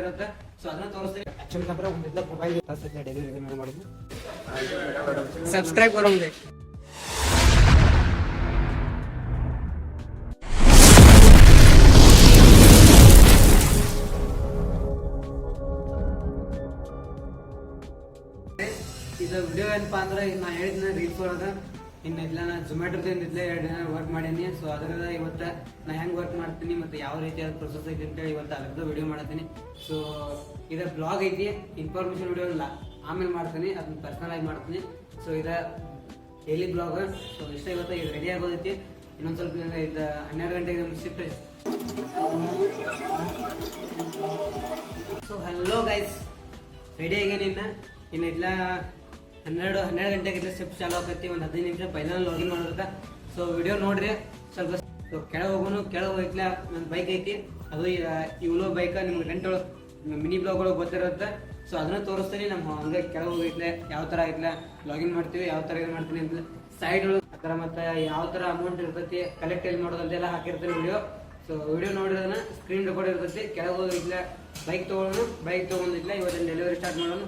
ಗೊತ್ತಿರುತ್ತೆ ಸೊ ಅದನ್ನ ತೋರಿಸ್ತೀನಿ ಆಕ್ಚುಲಿ ನಂತರ ಒಂದಿಲ್ಲ ಮೊಬೈಲ್ ಡೆಲಿವರಿ ಮಾಡೋದು ಸಬ್ಸ್ಕ್ರೈಬ್ करो मुझे ಇದು ವಿಡಿಯೋ ಏನಪ್ಪಾ ಅಂದ್ರೆ ಈಗ ನಾ ಹೇಳಿದ್ನ ರೀಲ್ಸ್ ಒಳಗ ಇನ್ನ ಇಲ್ಲ ನಾ ಝೊಮ್ಯಾಟೊದಿಂದ ಇದ್ಲೇ ಎರಡು ದಿನ ವರ್ಕ್ ಮಾಡೀನಿ. ಸೊ ಅದರಿಂದ ಇವತ್ತು ನಾ ಹೆಂಗೆ ವರ್ಕ್ ಮಾಡ್ತೀನಿ ಮತ್ತು ಯಾವ ರೀತಿಯಾದ ಪ್ರೊಸೆಸ್ ಐತಿ ಅಂತೇಳಿ ಇವತ್ತು ಅದರದ್ದು ವಿಡಿಯೋ ಮಾಡತ್ತೀನಿ. ಸೊ ಇದ ಬ್ಲಾಗ್ ಐತಿ ಇನ್ಫಾರ್ಮೇಷನ್ ವಿಡಿಯೋ ಇಲ್ಲ ಆಮೇಲೆ ಮಾಡ್ತೀನಿ, ಅದನ್ನ ಪರ್ಸನಲ್ ಆಗಿ ಮಾಡ್ತೀನಿ. ಸೊ ಇದ ಡೈಲಿ ಬ್ಲಾಗ್ ಸೊ ಇಷ್ಟ ಇವತ್ತು ಇದು ರೆಡಿ ಆಗೋದೈತಿ. ಇನ್ನೊಂದು ಸ್ವಲ್ಪ ದಿನ ಇದು ಹನ್ನೆರಡು ಗಂಟೆಗೆ shift so hello guys ready ಆಗೇನಿನ್ನ ಇನ್ನ ಇಲ್ಲ ಹನ್ನೆರಡು ಹನ್ನೆರಡು ಗಂಟೆಗೆ ಶಿಫ್ಟ್ ಚಾಲು ಆಗತ್ತೆ ಒಂದು ಹದಿನೈದು ನಿಮಿಷ ಫೈನಲ್ ಲಾಗಿನ್ ಮಾಡಿರುತ್ತೆ ಸೊ ವಿಡಿಯೋ ನೋಡ್ರಿ, ಸ್ವಲ್ಪ ಸೊ ಕೆಳಗೆ ಹೋಗೋನು, ಕೆಳಗೆ ಹೋಗ್ಲ ನನ್ನ ಬೈಕ್ ಐತಿ. ಅದು ಇವಳು ಬೈಕ್ ನಿಮ್ಗೆ ರೆಂಟ್ ಮಿನಿ ಬ್ಲಾಗ್ ಒಳಗೆ ಗೊತ್ತಿರುತ್ತೆ. ಸೊ ಅದನ್ನ ತೋರಿಸ್ತೀನಿ, ನಮ್ಮ ಹಂಗೆ ಕೆಳಗೆ ಹೋಗೈತ್ಲೆ, ಯಾವ ಥರ ಐತ್ಲೆ ಲಾಗಿನ್ ಮಾಡ್ತೀವಿ, ಯಾವ ಥರ ಇದು ಮಾಡ್ತೀನಿ ಅಂತ. ಸೈಡ್ ಆ ಥರ ಮತ್ತೆ ಯಾವ ಥರ ಅಮೌಂಟ್ ಇರ್ತೈತಿ ಕಲೆಕ್ಟ್ ಎಲ್ಲಿ ಅಂತೆಲ್ಲ ಹಾಕಿರ್ತೀನಿ ವಿಡಿಯೋ ಸೊ ವಿಡಿಯೋ ನೋಡಿರೋದನ್ನ ಸ್ಕ್ರೀನ್ ರೆಕಾರ್ಡ್ ಇರ್ತೈತಿ, ಕೆಳಗೆ ಹೋಗಿದ್ಲ ಬೈಕ್ ತೊಗೊಳೋನು ಬೈಕ್ ತೊಗೊಂಡಿದ್ಲ, ಇವತ್ತಿನ ಡೆಲಿವರಿ ಸ್ಟಾರ್ಟ್ ಮಾಡೋನು.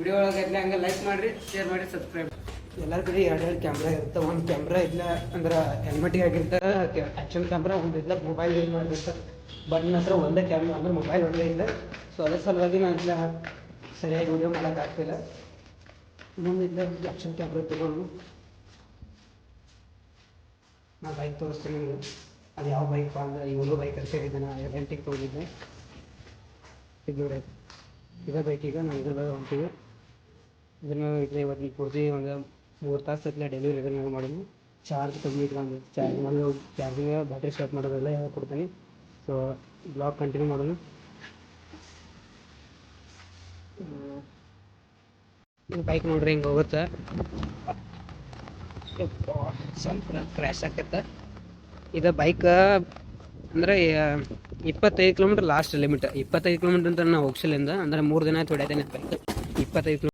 ವಿಡಿಯೋ ಒಳಗೆ ಇದ್ಲ ಹಂಗೆ ಲೈಕ್ ಮಾಡಿರಿ ಶೇರ್ ಮಾಡಿ ಸಬ್ಸ್ಕ್ರೈಬ್ ಎಲ್ಲರ ಕಡೆ ಎರಡು ಎರಡು ಕ್ಯಾಮ್ರಾ ಇರುತ್ತೆ ಒಂದು ಕ್ಯಾಮ್ರಾ ಇಲ್ಲ ಅಂದ್ರೆ ಹೆಲ್ಮೆಟಿಗೆ ಆಗಿರ್ತಾರೆ ಆ್ಯಕ್ಷನ್ ಕ್ಯಾಮ್ರಾ ಒಂದು ಇಲ್ಲ ಮೊಬೈಲ್ ಯೂಸ್ ಮಾಡಿರ್ತಾರೆ ಬಟ್ ನನ್ನ ಹತ್ರ ಒಂದೇ ಕ್ಯಾಮ್ರಾ ಅಂದ್ರೆ ಮೊಬೈಲ್ ಒಂದೇ ಇಲ್ಲ ಸೊ ಅದ್ರ ಸಲುವಾಗಿ ನಾನು ಇಲ್ಲ ಸರಿಯಾಗಿ ವಿಡಿಯೋ ಮಾಡೋಕ್ಕಾಗ್ತಿಲ್ಲ ಇನ್ನೊಂದು ಇಲ್ಲ ಆ್ಯಕ್ಷನ್ ಕ್ಯಾಮ್ರಾ ತಗೊಂಡು ನಾನು ಬೈಕ್ ತೋರಿಸ್ತೀನಿ ಅದು ಯಾವ ಬೈಕ್ ಅಂದ್ರೆ ಇವಳು ಬೈಕ್ ಅಂತ ಹೇಳಿದ್ದೆ ನಾನು ರೆಂಟಿಗೆ ತೊಗೊಂಡಿದ್ದೆ ಇದು ಇದೇ ಬೈಕ್ ಈಗ ನಾನು ಇದ್ರ ಬಗ್ಗೆ ಹೊಂಟಿವಿ. ಇದನ್ನ ಇದ್ರೆ ಇವತ್ತು ಕೊಡ್ತೀವಿ, ಒಂದು ಮೂರು ತಾಸು ಹತ್ತಲ ಡೆಲಿವರಿ ಇದನ್ನ ಮಾಡೋದು ಚಾರ್ಜ್ ಕಮ್ಮಿ ಇಟ್ಕೊಂಡು ಚಾರ್ಜ್ ಮಾಡಿ ಚಾರ್ಜಿಂಗ್ ಬ್ಯಾಟ್ರಿ ಸ್ಟಾರ್ಟ್ ಮಾಡೋದೆಲ್ಲ ಹೇಳ್ಕೊಡ್ತೀನಿ ಸೊ ಬ್ಲಾಗ್ ಕಂಟಿನ್ಯೂ ಮಾಡೋಣ. ಬೈಕ್ ನೋಡ್ರಿ ಹಿಂಗೆ ಹೋಗುತ್ತೆ. ಸ್ವಲ್ಪ ಕ್ರ್ಯಾಶ್ ಆಕೈತೆ ಇದು ಬೈಕ್ ಅಂದ್ರೆ, ಇಪ್ಪತ್ತೈದು ಕಿಲೋಮೀಟರ್ ಲಾಸ್ಟ್ ಲಿಮಿಟ್ ಇಪ್ಪತ್ತೈದು ಕಿಲೋಮೀಟ್ರ್ ಅಂತ ನಾವು ಹೋಗ್ಸಲಿಂದ ಅಂದ್ರೆ ಮೂರು ದಿನ ಆಯ್ತು ಹೊಡ್ಯಾತೇನೆ ಬೈಕ್ ಇಪ್ಪತ್ತೈದು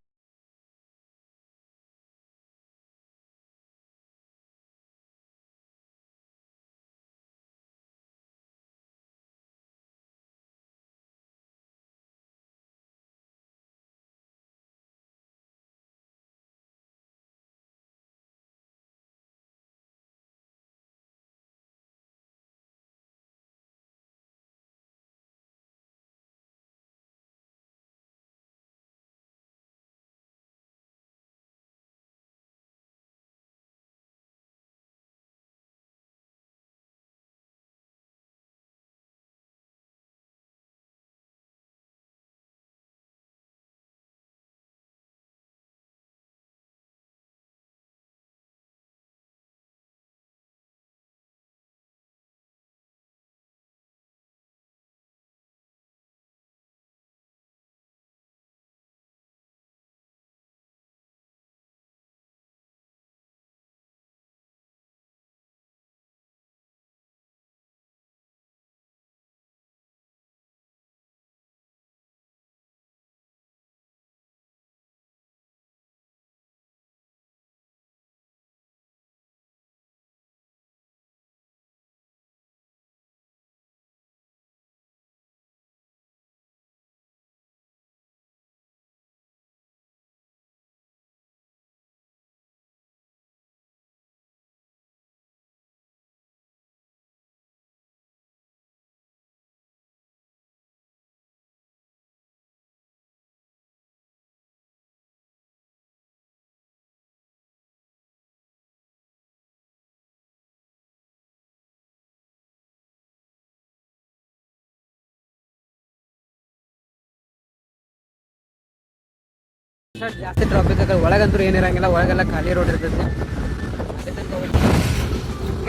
ಜಾಸ್ತಿ ಟ್ರಾಫಿಕ್ ಆಗಲ್ಲ ಒಳಗಂತೂ ಏನಿರಂಗಿಲ್ಲ ಒಳಗೆಲ್ಲ ಖಾಲಿ ರೋಡ್ ಇರ್ತೈತಿ.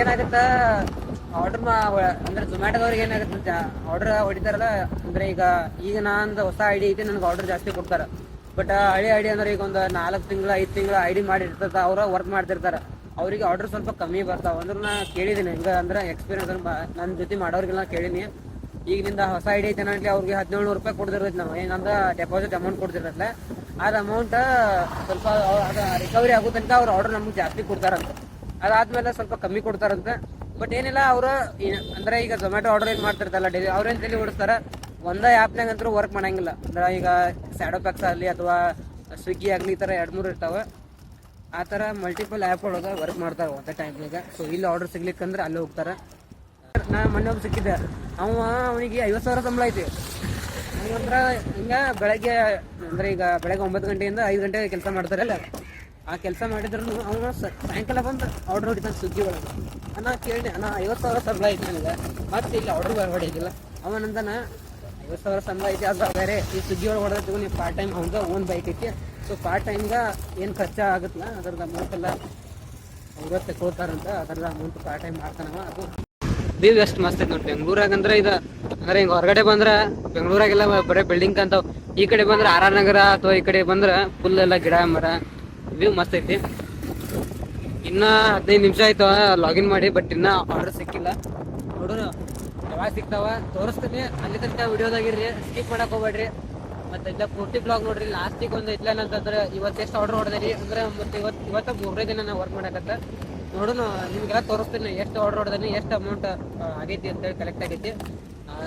ಏನಾಗತ್ತ? ಆರ್ಡರ್ ಅಂದ್ರೆ ಝೊಮ್ಯಾಟೋದವ್ರಿಗೆ ಏನಾಗುತ್ತೆ? ಆರ್ಡರ್ ಹೊಡಿತಾರಲ್ಲ, ಅಂದ್ರೆ ಈಗ ಈಗ ನಾನು ಹೊಸ ಐಡಿ ಐತಿ, ನನಗೆ ಆರ್ಡರ್ ಜಾಸ್ತಿ ಕೊಡ್ತಾರೆ. ಬಟ್ ಹಳಿ ಐಡಿ ಅಂದ್ರೆ ಈಗ ಒಂದು ನಾಲ್ಕು ತಿಂಗಳ, ಐದು ತಿಂಗಳ ಐಡಿ ಮಾಡಿ ಇರ್ತದ ಅವ್ರ ವರ್ಕ್ ಮಾಡ್ತಿರ್ತಾರೆ. ಅವ್ರಿಗೆ ಆರ್ಡರ್ ಸ್ವಲ್ಪ ಕಮ್ಮಿ ಬರ್ತಾವ ಅಂದ್ರೆ ನಾ ಕೇಳಿದ್ದೀನಿ ಹಿಂಗ ಅಂದ್ರೆ ಎಕ್ಸ್ಪೀರಿಯನ್ಸ್ ನನ್ನ ಜೊತೆ ಮಾಡೋರಿಗೆಲ್ಲ ಕೇಳೀನಿ. ಈಗ ನಿಂದ ಹೊಸ ಐಡಿ ಐತೆ ಅನ್ನಲಿ ಅವ್ರಿಗೆ ಹದಿನೇಳು ರೂಪಾಯಿ ಕೊಡ್ತಿರ್ತೈತಿ ನಾವು. ಏನಂದ್ರೆ ಡೆಪಾಸಿಟ್ ಅಮೌಂಟ್ ಕೊಡ್ತಿರತ್ತೆ ಅದ ಅಮೌಂಟ್ ಸ್ವಲ್ಪ ಅದು ರಿಕವರಿ ಆಗೋ ತನಕ ಅವ್ರ ಆರ್ಡರ್ ನಮ್ಗೆ ಜಾಸ್ತಿ ಕೊಡ್ತಾರಂತೆ. ಅದಾದ್ಮೇಲೆ ಸ್ವಲ್ಪ ಕಮ್ಮಿ ಕೊಡ್ತಾರಂತೆ. ಬಟ್ ಏನಿಲ್ಲ, ಅವರು ಅಂದ್ರೆ ಈಗ ಝೊಮ್ಯಾಟೊ ಆರ್ಡರ್ ಏನ್ ಮಾಡ್ತಿರ್ತಲ್ಲ ಡೈಲಿ ಅವ್ರೇನ್ ತಲೆ ಓಡಿಸ್ತಾರ? ಒಂದೇ ಆ್ಯಪ್ನಾಗ ಅಂತೂ ವರ್ಕ್ ಮಾಡಂಗಿಲ್ಲ. ಅಂದ್ರೆ ಈಗ ಸ್ಯಾಡೋ ಪ್ಯಾಕ್ಸ್ ಆಗಲಿ ಅಥವಾ ಸ್ವಿಗ್ಗಿ ಆಗಲಿ ಈ ಥರ ಎರಡು ಮೂರು ಇರ್ತಾವೆ. ಆ ಥರ ಮಲ್ಟಿಪಲ್ ಆ್ಯಪ್ ಒಳಗೆ ವರ್ಕ್ ಮಾಡ್ತಾರೆ ಒಂದೇ ಟೈಮ್ನಾಗ ಸೊ ಇಲ್ಲಿ ಆರ್ಡರ್ ಸಿಗ್ಲಿಕ್ಕಂದ್ರೆ ಅಲ್ಲಿ ಹೋಗ್ತಾರೆ. ನಾ ಮೊನ್ನೆ ಒಬ್ಬ ಸಿಕ್ಕಿದ್ದೆ. ಅವ, ಅವನಿಗೆ ಐವತ್ತು ಸಾವಿರ ಸಂಬಳ ಐತಿ. ಅಂದ್ರೆ ಹಿಂಗ ಬೆಳಗ್ಗೆ, ಅಂದ್ರೆ ಈಗ ಬೆಳಗ್ಗೆ ಒಂಬತ್ತು ಗಂಟೆಯಿಂದ ಐದು ಗಂಟೆಗೆ ಕೆಲಸ ಮಾಡ್ತಾರಲ್ಲ ಆ ಕೆಲಸ ಮಾಡಿದ್ರು ಅವನು ಸಾಯಂಕಾಲ ಬಂದು ಆರ್ಡರ್ ಹೊಡಿತಾನೆ ಸ್ವಿಗ್ಗಿ ಒಳಗೆ. ಅಣ್ಣ ಕೇಳಿ ಅಣ್ಣ, ಐವತ್ತು ಸಾವಿರ ಸಂಬಳ ಐತಿ ನನಗೆ. ಮತ್ತೆ ಇಲ್ಲಿ ಆರ್ಡರ್ ಹೊಡಿಗಿಲ್ಲ ಅವನಂದನ ಐವತ್ತು ಸಾವಿರ ಸಂಬಳ ಐತಿ, ಅದು ಬೇರೆ. ಈ ಸ್ವಿಗ್ಗಿ ಒಳಗೆ ಹೊಡೆದ ನೀವು ಪಾರ್ಟ್ ಟೈಮ್ ಅವಂಗ ಓನ್ ಬೈಕ್ ಐತಿ. ಸೊ ಪಾರ್ಟ್ ಟೈಮ್ಗೆ ಏನು ಖರ್ಚು ಆಗುತ್ತಲ್ಲ ಅದ್ರದ್ದು ಅಮೌಂಟ್ ಎಲ್ಲ ಅವ್ರ ತಗೋತಾರಂತ ಅದ್ರದ್ದು ಅಮೌಂಟ್ ಪಾರ್ಟ್ ಟೈಮ್ ಮಾಡ್ತಾನವ, ಅದು ವ್ಯೂ ಎಷ್ಟು ಮಸ್ತ್ ಐತೆ ನೋಡಿ ಬೆಂಗ್ಳೂರಾಗ ಅಂದ್ರೆ ಇದು, ಅಂದ್ರೆ ಹಿಂಗ ಹೊರಗಡೆ ಬಂದ್ರ ಬೆಂಗ್ಳೂರಾಗೆಲ್ಲ ಬರೀ ಬಿಲ್ಡಿಂಗ್ ಅಂತಾವ್. ಈ ಕಡೆ ಬಂದ್ರ ಆರ್ ಆರ್ ನಗರ ಅಥವಾ ಈ ಕಡೆ ಬಂದ್ರ ಫುಲ್ ಎಲ್ಲ ಗಿಡ, ಮರ ವ್ಯೂ ಮಸ್ತ್ ಐತಿ. ಇನ್ನ ಹದಿನೈದು ನಿಮಿಷ ಆಯ್ತು ಲಾಗಿನ್ ಮಾಡಿ ಬಟ್ ಇನ್ನ ಆರ್ಡರ್ ಸಿಕ್ಕಿಲ್ಲ. ನೋಡೋಣ ಯಾವಾಗ ಸಿಗ್ತಾವ, ತೋರಿಸ್ತೀನಿ. ಅಲ್ಲಿ ತನಕ ವಿಡಿಯೋದಾಗಿರ್ರಿ ಸ್ಕಿಪ್ ಮಾಡಕ್ ಹೋಗ್ಬೇಡ್ರಿ. ಮತ್ತೆ ಇಲ್ಲ ಪೂರ್ತಿ ಬ್ಲಾಗ್ ನೋಡ್ರಿ. ಲಾಸ್ಟಿಗೆ ಒಂದು ಇಲ್ಲ ಅಂತಂದ್ರೆ ಇವತ್ತು ಎಷ್ಟು ಆರ್ಡರ್ ಹೊಡೆದ್ರಿ, ಅಂದ್ರೆ ಮತ್ತೆ ಇವತ್ತು, ಇವತ್ತ ಮೂರನೇ ದಿನ ನಾ ವರ್ಕ್ ಮಾಡಕತ್ತ ನೋಡೋಣ, ನಿಮ್ಗೆಲ್ಲ ತೋರಿಸ್ತೀನಿ, ಎಷ್ಟು ಆರ್ಡರ್ ಹೊಡೆದೀನಿ, ಎಷ್ಟು ಅಮೌಂಟ್ ಆಗೈತಿ ಅಂತೇಳಿ ಕಲೆಕ್ಟ್ ಆಗೈತಿ.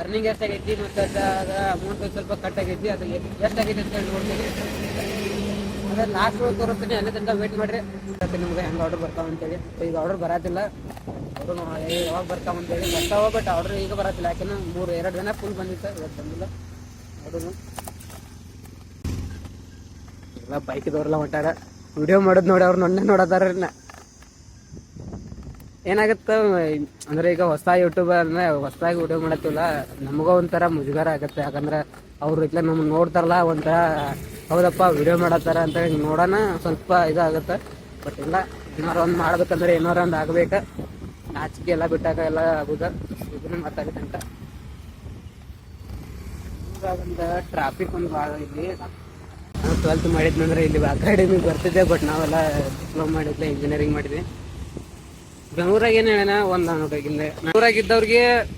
ಅರ್ನಿಂಗ್ ಎಷ್ಟು ಆಗೈತಿ, ಮತ್ತು ಅದರ ಅಮೌಂಟ್ ಸ್ವಲ್ಪ ಕಟ್ ಆಗೈತಿ, ಅದು ಎಷ್ಟು ಆಗೈತಿ ಅಂತೇಳಿ ನೋಡ್ತೀನಿ. ಅದೇ ಲಾಸ್ಟ್ ತೋರಿಸ್ತೀನಿ ಅಲ್ಲಿ ತನಕ ವೇಟ್ ಮಾಡ್ರಿ. ನಿಮ್ಗೆ ಹೆಂಗೆ ಆರ್ಡರ್ ಬರ್ತಾವ ಅಂತೇಳಿ. ಈಗ ಆರ್ಡರ್ ಬರೋದಿಲ್ಲ ಅವರು ಯಾವಾಗ ಬರ್ತಾವ ಅಂತೇಳಿ ಬರ್ತಾವ ಬಟ್ ಆರ್ಡರ್ ಈಗ ಬರತ್ತಿಲ್ಲ ಯಾಕೆಂದ್ರೆ ಮೂರು, ಎರಡು ದಿನ ಫುಲ್ ಬಂದಿತ್ತು ಇವತ್ತು ಬಂದಿಲ್ಲ. ನೋಡೋಣ. ಎಲ್ಲ ಬೈಕ್ದವ್ರೆಲ್ಲ ಹೊಂಟಾರ. ವಿಡಿಯೋ ಮಾಡೋದು ನೋಡಿ, ಅವ್ರು ನೊನ್ನೆ ನೋಡತಾರ ಏನಾಗುತ್ತೆ, ಅಂದ್ರೆ ಈಗ ಹೊಸ ಯೂಟ್ಯೂಬರ್ ಅಂದ್ರೆ ಹೊಸದಾಗಿ ವಿಡಿಯೋ ಮಾಡತ್ತಿಲ್ಲ, ನಮಗೂ ಒಂಥರ ಮುಜುಗರ ಆಗುತ್ತೆ. ಯಾಕಂದ್ರೆ ಅವ್ರು ಇಟ್ಲ ನಮ್ಗೆ ನೋಡ್ತಾರಲ್ಲ, ಒಂಥರ ಹೌದಪ್ಪ ವಿಡಿಯೋ ಮಾಡತ್ತಾರ ಅಂತ ನೋಡೋಣ ಸ್ವಲ್ಪ ಇದಾಗುತ್ತೆ. ಬಟ್ ಇಲ್ಲ, ಏನಾರು ಒಂದು ಮಾಡ್ಬೇಕಂದ್ರೆ ಏನಾರು ಒಂದು ಆಗ್ಬೇಕು. ನಾಚಿಕೆ ಎಲ್ಲ ಬಿಟ್ಟಾಗ ಎಲ್ಲ ಆಗುದ. ಇದನ್ನ ಮಾತಾಡಿದೆ ಅಂತ ಒಂದು ಟ್ರಾಫಿಕ್ ಒಂದು ಭಾಳ ಇಲ್ಲಿ. ನಾವು ಟ್ವೆಲ್ತ್ ಮಾಡಿದ್ನಂದ್ರೆ ಇಲ್ಲಿ ಅಕಾಡೆಮಿಗೆ ಬರ್ತಿದ್ದೆ ಬಟ್ ನಾವೆಲ್ಲ ಡಿಪ್ಲೊಮಾ ಮಾಡಿದ್ದೆ ಇಂಜಿನಿಯರಿಂಗ್ ಮಾಡಿದ್ವಿ. ಬೆಂಗಳೂರಾಗ ಏನ್ ಒಂದು ನೋಡ್ರಿ ಇಲ್ಲಿ ಬೆಂಗಳೂರಾಗ ಇದ್ದವ್ರಿಗೆ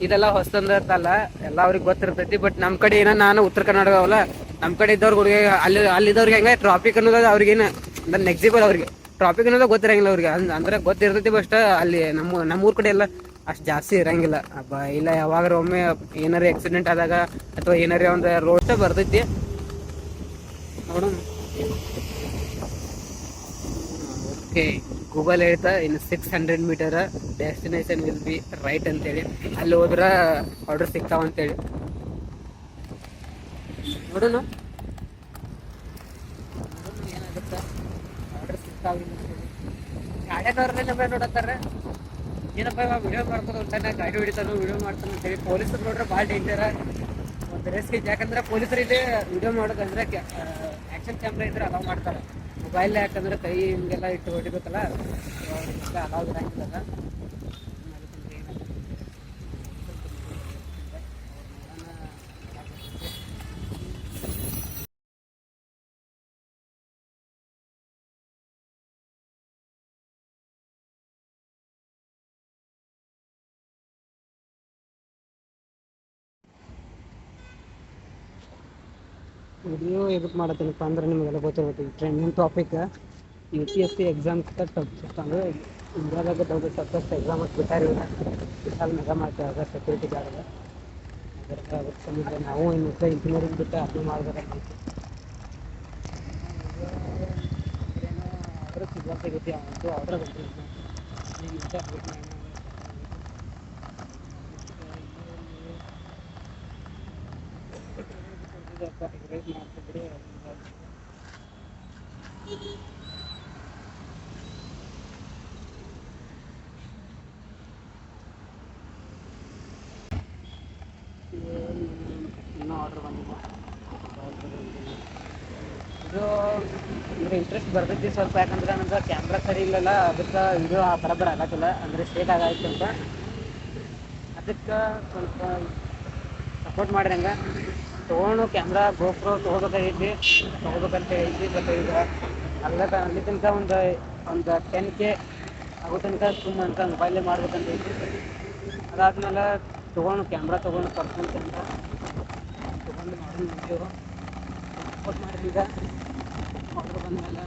ಇದೆಲ್ಲ ಹೊಸದಂದ ಇರ್ತಲ್ಲ ಎಲ್ಲ ಅವ್ರಿಗೆ ಗೊತ್ತಿರ್ತೈತಿ. ಬಟ್ ನಮ್ಮ ಕಡೆ ಏನೋ ನಾನು ಉತ್ತರ ಕರ್ನಾಟಕ ಅವಲ್ಲ ನಮ್ಮ ಕಡೆ ಇದ್ದವ್ರಿಗೆ ಅಲ್ಲಿ, ಅಲ್ಲಿದ್ದವ್ರಿಗೆ ಹೆಂಗೆ ಟ್ರಾಫಿಕ್ ಅನ್ನೋದು ಅವ್ರಿಗೇನು ಅಂದ್ರೆ ನೆಕ್ಸಿಬಲ್ ಅವ್ರಿಗೆ. ಟ್ರಾಫಿಕ್ ಅನ್ನೋದು ಗೊತ್ತಿರಂಗಿಲ್ಲ ಅವ್ರಿಗೆ. ಅಂದ್- ಅಂದ್ರೆ ಗೊತ್ತಿರ್ತೈತಿ ಬಸ್ಟ್ ಅಲ್ಲಿ ನಮ್ಮ ನಮ್ಮೂರ್ ಕಡೆ ಎಲ್ಲ ಅಷ್ಟು ಜಾಸ್ತಿ ಇರಂಗಿಲ್ಲ. ಅಬ್ಬ, ಇಲ್ಲ ಯಾವಾಗಾರ ಒಮ್ಮೆ ಏನಾರ ಆಕ್ಸಿಡೆಂಟ್ ಆದಾಗ ಅಥವಾ ಏನಾರ ಒಂದು ರೋಡ್ ಬರ್ತೈತಿ ನೋಡೋಣ. ಓಕೆ ಗೂಗಲ್ ಹೇಳ್ತಾ, ಇನ್ನು six hundred metre destination will be right ಅಂತೇಳಿ. ಅಲ್ಲಿ ಹೋದ್ರ ಆರ್ಡರ್ ಸಿಗ್ತಾವ ಅಂತೇಳಿ. ನೋಡೋಣ. ಏನಾಗುತ್ತೆ. ಆರ್ಡರ್ ಸಿಗ್ತಾವ ಗಾಡಿಯವ್ರನ್ನೇ ನೋಡತ್ತಾರ ಏನಪ್ಪ ಇವಾಗ ವಿಡಿಯೋ ಮಾಡ್ಕೊಂಡು ಹೊಂಟಾನ ಗಾಡಿ ಹೊಡಿತಾನು ವಿಡಿಯೋ ಮಾಡ್ತಾನೆ ಅಂತೇಳಿ. ಪೊಲೀಸರು ನೋಡ್ರೆ ಭಾಳ ಡೇಂಜರ್ ಒಂದು ಐತೆ ಯಾಕಂದ್ರೆ ಪೊಲೀಸರು ಇಲ್ಲಿ ವಿಡಿಯೋ ಮಾಡೋದಂದ್ರೆ ಆಕ್ಷನ್ ಕ್ಯಾಮ್ರಾ ಇದ್ರೆ ಅಲೌ ಮಾಡ್ತಾರೆ. ಮೊಬೈಲ್ ಯಾಕಂದ್ರೆ ಕೈ ಹಿಂಗೆಲ್ಲ ಇಟ್ಟು ಹೊಡಿಬೇಕಲ್ಲ ಅಲೌ ಇರಂಗಿಲ್ಲ ವಿಡಿಯೋ ಎದಕ್ಕೆ ಮಾಡತ್ತೀನಪ್ಪ ಅಂದ್ರೆ ನಿಮಗೆಲ್ಲ ಗೊತ್ತಿರುತ್ತೆ trending topic U P S C exam ಅಂದ್ರೆ ಇಂಡಿಯಾದಾಗ ದೊಡ್ಡ ಸಕ್ಸಸ್ ಎಕ್ಸಾಮ್ ಅಂತ ಬಿಟ್ಟಾರ ವಿಶಾಲ್ ಮೆಗಾ ಮಾಡ್ತಾರೆ ಸೆಕ್ಯೂರಿಟಿ ಗಾರ್ಡ್ ಅದಕ್ಕೆ ಸಂಬಂಧ ನಾವು ಇನ್ನೊಂದು ಇಂಜಿನಿಯರಿಂಗ್ ಬಿಟ್ಟು ಅದನ್ನು ಮಾಡ್ಬೇಕಂತ ಆರ್ಡರ್ ಸಿಗ್ವಾ ಸಿಗುತ್ತೆ. ಅವತ್ತು ಆರ್ಡರ್ ಮಾಡ್ತಿದ್ರೆ ಇನ್ನೂ ಆರ್ಡರ್ ಇದು ಅಂದ್ರೆ ಇಂಟ್ರೆಸ್ಟ್ ಬರ್ತೈತಿ ಸ್ವಲ್ಪ, ಯಾಕಂದ್ರೆ ನಮ್ಗೆ ಕ್ಯಾಮ್ರಾ ಸರಿ ಇಲ್ಲಲ್ಲ, ಅದಕ್ಕೆ ವಿಡಿಯೋ ಬರಬರ ಆಗತ್ತಿಲ್ಲ ಅಂದ್ರೆ ಸ್ಟೇಟ್ ಆಗಾಯ್ತು ಅಂತ. ಅದಕ್ಕೆ ಸ್ವಲ್ಪ ಸಪೋರ್ಟ್ ಮಾಡ್ರಿ ಹಂಗೆ. ತೊಗೊಂಡು ಕ್ಯಾಮ್ರಾ ಗೋಪ್ರೋ ತೊಗೋಬೇಕಾಗೈತಿ ತೊಗೋಬೇಕಂತ ಐತಿ ಬಟ್ ಈಗ ಅಲ್ಲ ಅಲ್ಲಿ ತನಕ ಒಂದು ಒಂದು ಟೆನ್ ಕೆ ಆಗೋ ತನಕ ಸುಮ್ಮನೆ ಅಂತ ಮೊಬೈಲೇ ಮಾಡ್ಬೇಕಂತ ಐತಿ ಅದಾದ್ಮೇಲೆ ತೊಗೊಂಡು ಕ್ಯಾಮ್ರಾ ತೊಗೊಂಡು ಕರ್ಕೊಂತ ಅಂತ. ತೊಗೊಂಡು ಮಾಡಿ ವಿಡಿಯೋ ಸಪೋರ್ಟ್ ಮಾಡಿರಿ ಈಗ. ಆರ್ಡರ್ ಬಂದಮೇಲೆ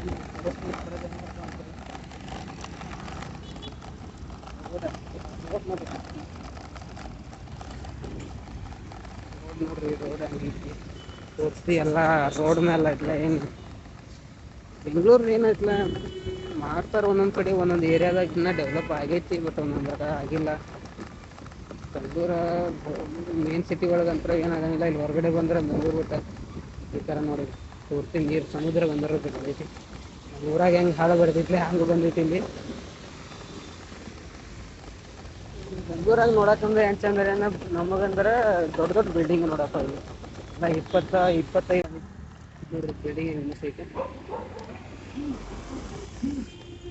ಹೌದಾ? ಸಪೋರ್ಟ್ ಮಾಡಿ ನೋಡ್ರಿ ರೋಡ್ ಹಂಗೈತಿ. ಪೂರ್ತಿ ಎಲ್ಲ ರೋಡ್ ಮೇಲೆ ಐತ್ಲ ಏನು. ಬೆಂಗಳೂರು ಏನೈತ್ಲ ಮಾಡ್ತಾರೆ ಒಂದೊಂದು ಕಡೆ, ಒಂದೊಂದು ಏರಿಯಾದಾಗ ಇನ್ನೂ ಡೆವಲಪ್ ಆಗೈತಿ ಬಟ್ ಒಂದೊಂದಾಗ ಆಗಿಲ್ಲ. ಬೆಂಗಳೂರು ಮೇನ್ ಸಿಟಿ ಒಳಗಂತ್ರ ಏನಾಗಂಗಿಲ್ಲ ಇಲ್ಲಿ ಹೊರಗಡೆ ಬಂದ್ರೆ ಬೆಂಗಳೂರು ಬಿಟ್ಟ ಈ ಥರ ನೋಡಿ. ಪೂರ್ತಿ ನೀರು, ಸಮುದ್ರ ಬಂದಿರೋ ಐತಿ ಊರಾಗ ಹೆಂಗೆ ಹಾಳು ಬರ್ತೈತಿ ಹಂಗೆ ಬಂದೈತಿ ಇಲ್ಲಿ. ಬೆಂಗಳೂರಾಗ ನೋಡಕಂದ್ರೆ ಏನು ಚಂದ ನಮಗಂದ್ರೆ ದೊಡ್ಡ ದೊಡ್ಡ ಬಿಲ್ಡಿಂಗ್ ನೋಡಕ್ ಎಲ್ಲ ಇಪ್ಪತ್ತ, ಇಪ್ಪತ್ತೈದು ನೋಡ್ರಿ ಬಿಲ್ಡಿಂಗ್ ಹೆಂಗ್ ಐತೆ.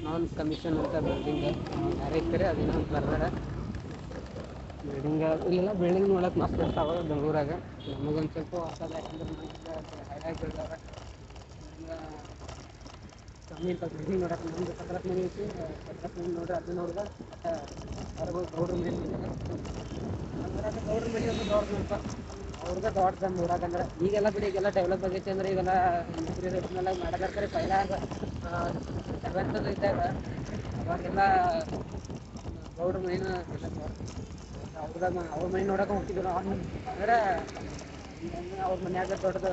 ನಾನ್ ಕಮಿಷನ್ ಅಂತ ಬಿಲ್ಡಿಂಗ್ ಯಾರೇ ಕರೆ ಅದೇನೋ ಬರ್ದಾರ. ಬಿಲ್ಡಿಂಗ್ ಇಲ್ಲೆಲ್ಲ ಬಿಲ್ಡಿಂಗ್ ನೋಡಕ್ ಮಸ್ತ್ ಇರ್ತಾವ ಬೆಂಗಳೂರಾಗ. ನಮಗೊಂದು ಸ್ವಲ್ಪ ಹೊಸದ ಯಾಕಂದ್ರೆ ಹಳ್ಯಾಗ ಬೆಳ್ದಾರ ಕಮ್ಮಿ ಅಂತ ಬಿಲ್ಡಿಂಗ್ ನೋಡಕ್ಕೆ ನಮ್ದು ಸಕ್ರತ್ ಮನೆ ಐತಿ. ಸಕ್ರತ್ ಮನೆ ನೋಡ್ರಿ ಅದು ನೋಡಿದ ಹೊರಗೆ ಗೌಡ್ರ ಮನೆ ಅಂದ್ರೆ ಗೌಡ್ರ ಮನೆ ಒಂದು ದೊಡ್ಡ ಅವ್ರಿಗೆ ದೊಡ್ಡ ನಮ್ಮ ಊರಾಗ. ಈಗೆಲ್ಲ ಬಿಡಿ, ಈಗೆಲ್ಲ ಡೆವಲಪ್ ಆಗೈತಿ ಅಂದ್ರೆ ಈಗೆಲ್ಲ ನೌಕರಿ ರೇಟ್ನೆಲ್ಲ ಮಾಡಕತ್ತಾರೆ ಪೈಲ ಸೆವೆಂತ್ ಇದ್ದಾಗ ಅವಾಗೆಲ್ಲ ಗೌಡ್ರ ಮೈನ ಅವ್ರದಾಗ ಅವ್ರ ಮನೆ ನೋಡಕ್ಕೆ ಹೋಗ್ತಿದ್ರು ಅಂದ್ರೆ ಅವ್ರ ಮನ್ಯಾಗ ದೊಡ್ಡದು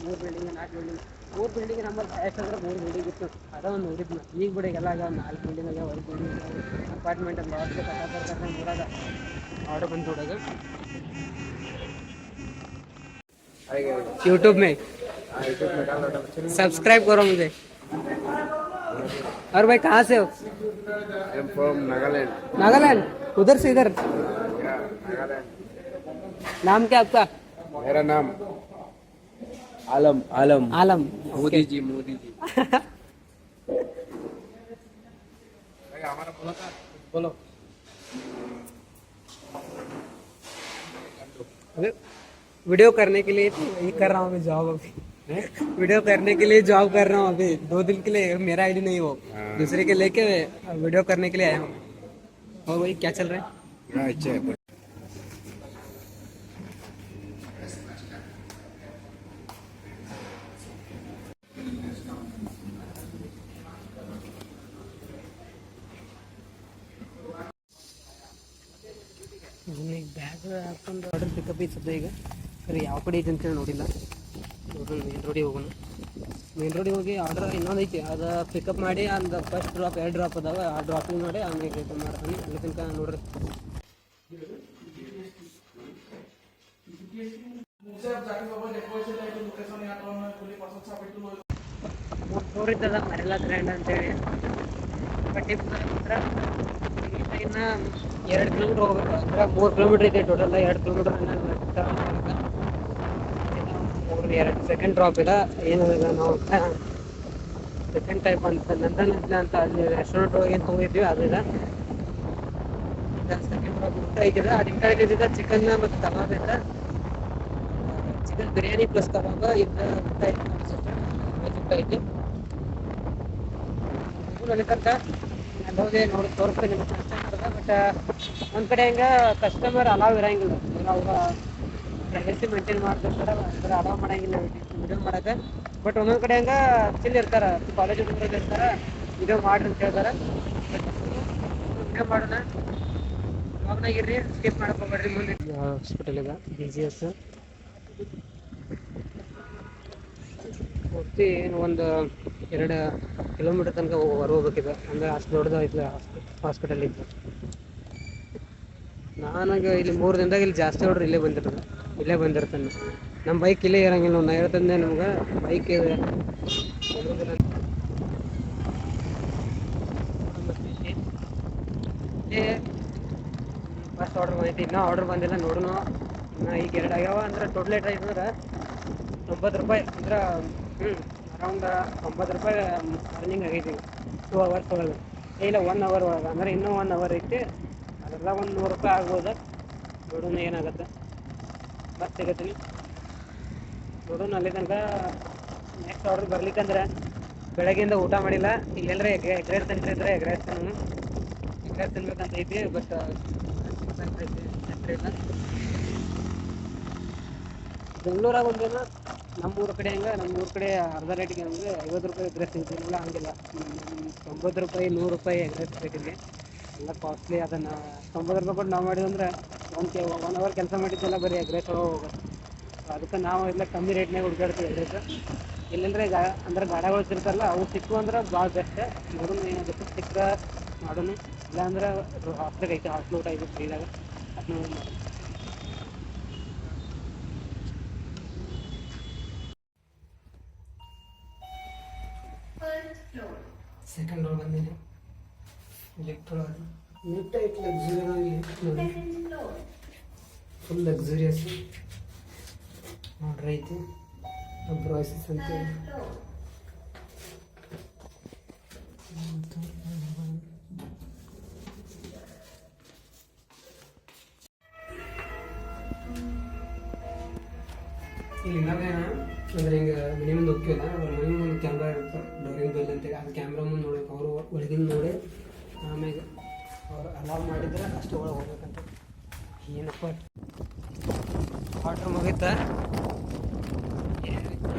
ಮೂರು ಬಿಲ್ಡಿಂಗ್ ನಾಲ್ಕು ಬಿಲ್ಡಿಂಗ್ ಮೂರು ಬಿಲ್ಡಿಂಗ್ ನಮ್ಮಲ್ಲಿ ಎಷ್ಟಂದ್ರೆ ಮೂರು ಬಿಲ್ಡಿಂಗ್ ಇತ್ತು ಅದ ಒಂದು ನೋಡಿದ್ನ ಈಗ ಬಿಡಿ ಎಲ್ಲ ಆಗ ನಾಲ್ಕು ಬಿಲ್ಡಿಂಗ್ ಆಗ್ಯಾವ ಐದು ಬಿಲ್ಡಿಂಗ್ ಅಪಾರ್ಟ್ಮೆಂಟ್ ಅಲ್ಲಿ ಲಾಡ್ಜ್ ಕಟ್ಟಾಕ ಊರಾಗ ಆರ್ಡರ್ ಬಂದು ನೋಡೋದು यूट्यूब में सब्सक्राइब करो मुझे और भाई कहाँ से हो I am from Nagaland. Nagaland उधर से इधर Yeah, Nagaland. नाम क्या आपका मेरा नाम आलम आलम आलम मोदी जी मोदी जी हमारा बोला था बोलो वीडियो करने के लिए तो वही कर रहा हूँ मैं जॉब अभी। वीडियो करने के लिए जॉब कर रहा हूँ अभी। दो दिन के लिए मेरा आईडी नहीं वो हाँ। दूसरे के लेके वीडियो करने के लिए आया हूँ। और वही क्या चल रहा है? हाँ, अच्छा ಐತೆ ಈಗ. ಸರಿ, ಯಾವ ಕಡೆ ಐತೆ ಅಂತೇಳಿ ನೋಡಿಲ್ಲ. ಮೇನ್ ರೋಡಿಗೆ ಹೋಗೋಣ. ಮೇನ್ ರೋಡಿಗೆ ಹೋಗಿ ಆರ್ಡರ್ ಇನ್ನೊಂದು ಐತಿ, ಅದು ಪಿಕಪ್ ಮಾಡಿ ಅಂದ ಫಸ್ಟ್ ಡ್ರಾಪ್ ಎರಡು ಡ್ರಾಪ್ ಅದಾವ, ಆ ಡ್ರಾಪಿಂಗ್ ಮಾಡಿ ಆಮೇಲೆ ಇದು ಮಾಡ್ತಾನೆ. ಅಲ್ಲಿ ತನಕ ನೋಡ್ರಿ. ತೋರಿದ್ದದ ಮರೆಲ್ಲ ಗ್ರ್ಯಾಂಡ್ ಅಂತೇಳಿ. ಬಟ್ ಇನ್ನು ಎರಡು ಕಿಲೋಮೀಟರ್ ಹೋಗ್ಬೇಕು ಅಂದ್ರೆ ಮೂರು ಕಿಲೋಮೀಟರ್ ಇದೆ ಟೋಟಲ್ ಎರಡು ಕಿಲೋಮೀಟ್ರ್ ಮೂರು, ಎರಡು ಸೆಕೆಂಡ್ ಡ್ರಾಪ್ ಇದೆ ಏನಿಲ್ಲ ನಾವು. ಸೆಕೆಂಡ್ ಟೈಪ್ ಅಂತ ನಂದನ್ ಇಲ್ಲ ಅಂತ ಅಲ್ಲಿ ರೆಸ್ಟೋರೆಂಟ್ ಹೋಗಿ ಏನು ತೊಗೊಂಡಿದ್ವಿ ಅದು ಇದೆ ಸೆಕೆಂಡ್ ಡ್ರಾಪ್ ಊಟ ಐತಿದೆ ಅದು ಇಂಟಾಗಿದೆ ಚಿಕನ್ ಮತ್ತು ಕಬಾಬ್ ಇದೆ ಚಿಕನ್ ಬಿರಿಯಾನಿ ಪ್ಲಸ್ ಕಬಾಬ್ ಇದ್ದ ಊಟ ಐತಿ ವೆಜ್ ಊಟ ಐತಿ ತನಕ ಅಲ್ಲಿ ಹೋಗಿ ನೋಡಿ, ತೋರಿಸ್ತೀನಿ ನಿಮ್ಗೆ ಅಷ್ಟೇ. ಬಟ್ ಒಂದು ಕಡೆ ಹಂಗೆ ಕಸ್ಟಮರ್ ಅಲಾವ್ ಇರಂಗಿಲ್ಲ. ಅಂದ್ರೆ ಅವ್ರ ಪ್ರೈವಸಿ ಮೇಂಟೈನ್ ಮಾಡ್ತಿರ್ತಾರೆ ಅಂದ್ರೆ ಅಲಾವ್ ಮಾಡಂಗಿಲ್ಲ. ವಿಡಿಯೋ ಮಾಡಕ್ಕೆ ಬಟ್ ಒಂದೊಂದು ಕಡೆ ಹಂಗೆ ಚಿಲ್ ಇರ್ತಾರ. ಕಾಲೇಜ್ ಹುಡುಗರು ಇರ್ತಾರೆ ವಿಡಿಯೋ ಮಾಡ್ರಿ ಅಂತ ಹೇಳ್ತಾರೆ. ವಿಡಿಯೋ ಮಾಡೋಣ ಇರ್ರಿ ಸ್ಕಿಪ್ ಮಾಡಕ್ ಹೋಗ್ಬೇಡ್ರಿ ಮುಂದೆ. ಹಾಸ್ಪಿಟಲ್ ಇದೆ ಬಿ ಜಿ ಎಸ್ ಪೂರ್ತಿ ಏನು ಒಂದು ಎರಡು ಕಿಲೋಮೀಟರ್ ತನಕ ಹೊರ ಹೋಗ್ಬೇಕಿದೆ. ಅಂದರೆ ಅಷ್ಟು ದೊಡ್ಡದು ಐತೆ ಹಾಸ್ಪಿಟಲ್ ಇತ್ತು ನಾನಾಗ ಇಲ್ಲಿ ಮೂರು ದಿನದಾಗ ಇಲ್ಲಿ ಜಾಸ್ತಿ ಹೊಡ್ರಿ ಇಲ್ಲೇ ಬಂದಿರೋದು. ಇಲ್ಲೇ ಬಂದಿರ್ತಾನೆ. ನಮ್ಮ ಬೈಕ್ ಇಲ್ಲೇ ಇರಂಗಿಲ್ಲ ನಾ ಹೇಳ್ತಂದೆ ನಮ್ಗೆ ಬೈಕ್ ಇದೆ ಫಸ್ಟ್ ಆರ್ಡ್ರ್ ಬಂದೈತಿ ಇನ್ನೂ ಆರ್ಡ್ರ್ ಬಂದಿಲ್ಲ ನೋಡೋಣ ಇನ್ನು ಈಗ ಎರಡು ಆಗ್ಯಾವ ಅಂದ್ರೆ ಟೋಟಲ್ ಏಟ್ ಆಯ್ತು ಅಂದ್ರೆ ತೊಂಬತ್ತು ರೂಪಾಯಿ ಅಂದ್ರೆ ಹ್ಞೂ ಅರೌಂಡ್ ಒಂಬತ್ತು ರೂಪಾಯಿ ಅರ್ನಿಂಗ್ ಆಗೈತಿ. ಟೂ ಅವರ್ಸ್ ಒಳಗೆ. ಇಲ್ಲ ಒನ್ ಅವರ್ ಒಳಗೆ. ಅಂದ್ರೆ ಇನ್ನೂ ಒನ್ ಅವರ್ ಐತಿ. ಅದೆಲ್ಲ ಒಂದು ನೂರು ರೂಪಾಯಿ ಆಗ್ಬೋದು. ನೋಡೋಣ ಏನಾಗುತ್ತೆ? ಮತ್ತೆ ಸಿಗತ್ತೀನಿ. ನೋಡೋಣ ಅಲ್ಲಿ ತನಕ ನೆಕ್ಸ್ಟ್ ಆರ್ಡರ್ ಬರ್ಲಿಕ್ಕಂದ್ರೆ ಬೆಳಗ್ಗೆಯಿಂದ ಊಟ ಮಾಡಿಲ್ಲ. ಇಲ್ಲೆಲ್ಲರ ಎಗ್ ಎಗ್ ರೈಸ್ ತಿಂತಿದ್ರೆ ಎಗ್ ರೈಸ್ ನಾನು ಎಗ್ ತಿನ್ಬೇಕಂತ ಐತಿ ಬಟ್ ಇಲ್ಲ ಬೆಂಗಳೂರಾಗ ಒಂದೇನ ನಮ್ಮ ಊರ ಕಡೆ ಹಂಗೆ ನಮ್ಮ ಊರ ಕಡೆ ಅರ್ಧ ರೇಟಿಗೆ ಅಂದ್ರೆ ಐವತ್ತು ರೂಪಾಯಿ ಎಗ್ ರೈಸ್ ತಿಂತಿರಲಿಲ್ಲ ಹಂಗಿಲ್ಲ. ತೊಂಬತ್ತು ರೂಪಾಯಿ, ನೂರು ರೂಪಾಯಿ ಎಗ್ ರೈಸ್ ಬೇಕಿಲ್ಲಿ ಎಲ್ಲ ಕಾಸ್ಟ್ಲಿ ಅದನ್ನು ತೊಂಬತ್ತು ರೂಪಾಯಿ ಕೊಟ್ಟು ನಾವು ಮಾಡಿದಂದ್ರೆ ಒನ್ ಕೆ ಒನ್ ಅವರ್ ಕೆಲಸ ಮಾಡಿದ್ದೆಲ್ಲ ಬರೀ ಎಗ್ರೆಸ್ ಹೋಗುತ್ತೆ. ಅದಕ್ಕೆ ನಾವು ಎಲ್ಲ ಕಮ್ಮಿ ರೇಟ್ನಾಗ ಹುಡುಗಾಡ್ತೀವಿ ಎಗ್ರೆಸ್ ಎಲ್ಲೆಲ್ಲರೆ ಗಾ ಅಂದ್ರೆ ಗಾಡಗಳು ಸಿಗ್ತಾರಲ್ಲ ಅವು ಸಿಕ್ಕು ಅಂದ್ರೆ ಭಾಳ ಬೆಸ್ಟ್ ನೋಡೋಣ ಏನಾಗುತ್ತೆ ಸಿಕ್ಕ ಮಾಡೋಣ ಇಲ್ಲಾಂದ್ರೆ ಹಾಸ್ಟೆಲ್ ಐತೆ ಹಾಸ್ಟೆಲ್ ಊಟ ಐತೆ ಫ್ರೀದಾಗ ಅದನ್ನ ಮಾಡೋಣ ಸೆಕೆಂಡ್ ರೋಲ್ ಬಂದಿದೆ. ಒಳಗೆ ಲಿಫ್ಟ್ ಐತೆ ಲಕ್ಸುರಿ ಫುಲ್ ಲಕ್ಸುರಿಯಸ್ ನೋಡ್ರಿ ಐತಿ. ಬ್ರಾಯ್ಸಸ್ ಅಂತ ಇಲ್ಲಿ ಇನ್ನೊಂದೇನ ಅಂದ್ರೆ ಹಿಂಗೆ ಮನೆ ಮುಂದೆ ಹೋಗ್ತೀವಲ್ಲ, ಅವ್ರ ಮನೆ ಮುಂದೆ ಕ್ಯಾಮ್ರಾ ಇರುತ್ತೆ. ಡೋರಿಂಗ್ ಬೆಲ್ ಅಂತೇಳಿ ಅದು ಕ್ಯಾಮ್ರಾ ಮುಂದೆ ನೋಡಕ್ಕೆ ಅವರು ಒಳಗಿಂದ ನೋಡಿ ಆಮೇಲೆ ಅವ್ರು ಅಲಾವ್ ಮಾಡಿದ್ರೆ ಅಷ್ಟು ಒಳಗೆ ಹೋಗ್ಬೇಕಂತ. ಏನಪ್ಪ? ಆರ್ಡ್ರ್ ಮುಗೀತ?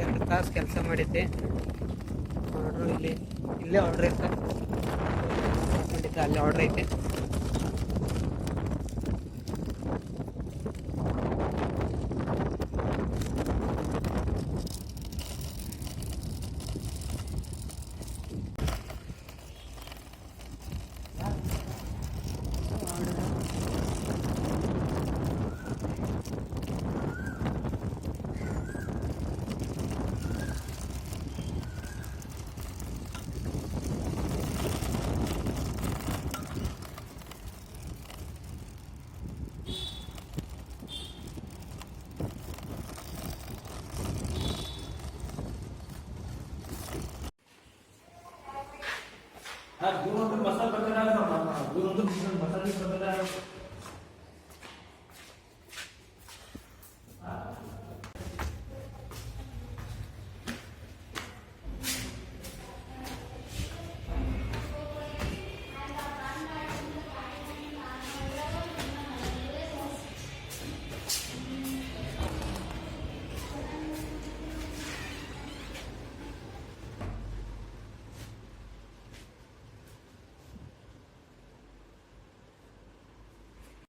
ಎರಡು ತಾಸು ಕೆಲಸ ಮಾಡಿದ್ದೆ. ಆರ್ಡ್ರು ಇಲ್ಲಿ, ಇಲ್ಲೇ ಆರ್ಡ್ರ್ ಐತೆ ಮಾಡಿದ್ದೆ ಅಲ್ಲಿ ಆರ್ಡ್ರ್ ಐತೆ. не забирають.